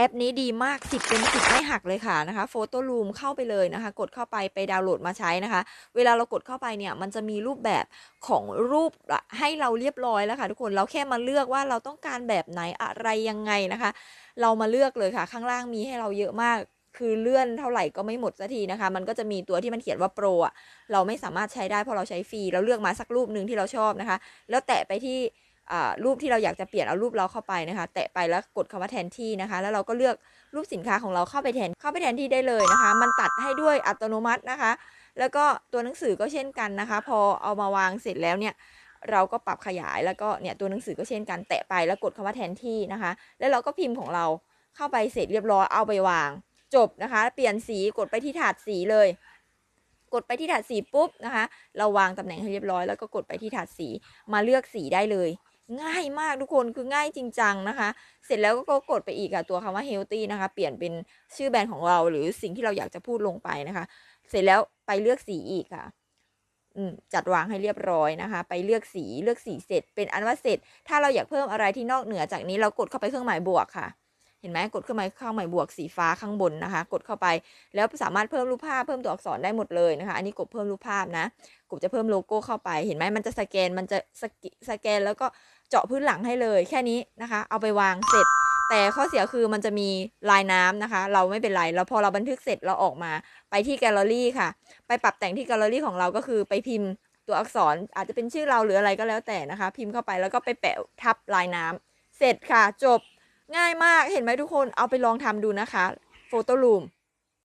แอปนี้ดีมาก 10 เป็น 10 ไม่หักเลยค่ะนะคะโฟโต้รูมเข้าไปเลยนะคะ กดเข้าไปไปดาวน์โหลดมาใช้นะคะ เวลาเรากดเข้าไปเนี่ย มันจะมีรูปแบบของรูปให้เราเรียบร้อยแล้วค่ะทุกคนเราแค่มาเลือกว่าเราต้องการแบบไหนอะไรยังไงนะคะ เรามาเลือกเลยค่ะ ข้างล่างมีให้เราเยอะมากคือเลื่อนเท่าไหร่ก็ไม่หมดสักทีนะคะ มันก็จะมีตัวที่มันเขียนว่าโปรอะ เราไม่สามารถใช้ได้เพราะเราใช้ฟรี เราเลือกมาสักรูปหนึ่งที่เราชอบนะคะ แล้วแตะไปที่ รูปที่เราอยากจะเปลี่ยนเอารูปเราเข้าไปนะคะ แตะไปแล้วกดคำว่าแทนที่นะคะ แล้วเราก็เลือกรูปสินค้าของเราเข้าไปแทนเข้าไปแทนที่ได้เลยนะคะ มันตัดให้ด้วยอัตโนมัตินะคะ แล้วก็ตัวหนังสือก็เช่นกันนะคะ พอเอามาวางเสร็จแล้วเนี่ยเราก็ปรับขยายแล้วก็เนี่ยตัวหนังสือก็เช่นกันแตะไปแล้วกดคำว่าแทนที่นะคะ แล้วเราก็พิมพ์ของเราเข้าไปเสร็จเรียบร้อยเอาไปวาง จบนะคะ เปลี่ยนสีกดไปที่ถาดสีเลย กดไปที่ถาดสีปุ๊บนะคะ เราวางตำแหน่งให้เรียบร้อยแล้วก็กดไปที่ถาดสีมาเลือกสีได้เลย ง่ายมากทุกคนคือง่ายจริงจังนะคะ เสร็จแล้วก็กดไปอีกอะตัวคำว่า healthy นะคะ เปลี่ยนเป็นชื่อแบรนด์ของเรา หรือสิ่งที่เราอยากจะพูดลงไปนะคะ เสร็จแล้วไปเลือกสีอีกค่ะจัดวางให้เรียบร้อยนะคะ ไปเลือกสีเลือกสีเสร็จ เป็นอันว่าเสร็จ ถ้าเราอยากเพิ่มอะไรที่นอกเหนือจากนี้เรากดเข้าไปเครื่องหมายบวกค่ะ เห็นไหมกดเครื่องหมายเครื่องหมายบวกสีฟ้าข้างบนนะคะ กดเข้าไปแล้วสามารถเพิ่มรูปภาพเพิ่มตัวอักษรได้หมดเลยนะคะ อันนี้กดเพิ่มรูปภาพนะกดจะเพิ่มโลโก้เข้าไป เห็นไหมมันจะสแกนมันจะสแกนแล้วก็ เจาะพื้นหลังให้เลยแค่นี้นะคะ เอาไปวางเสร็จ แต่ข้อเสียคือมันจะมีลายน้ำนะคะ เราไม่เป็นไรเราพอเราบันทึกเสร็จเราออกมาไปที่แกลเลอรี่ค่ะ ไปปรับแต่งที่แกลเลอรี่ของเราก็คือไปพิมพ์ตัวอักษรอาจจะเป็นชื่อเราหรืออะไรก็แล้วแต่นะคะ พิมพ์เข้าไปแล้วก็ไปแปะทับลายน้ำเสร็จค่ะจบง่ายมากเห็นไหมทุกคนเอาไปลองทำดูนะคะโฟโต้รูม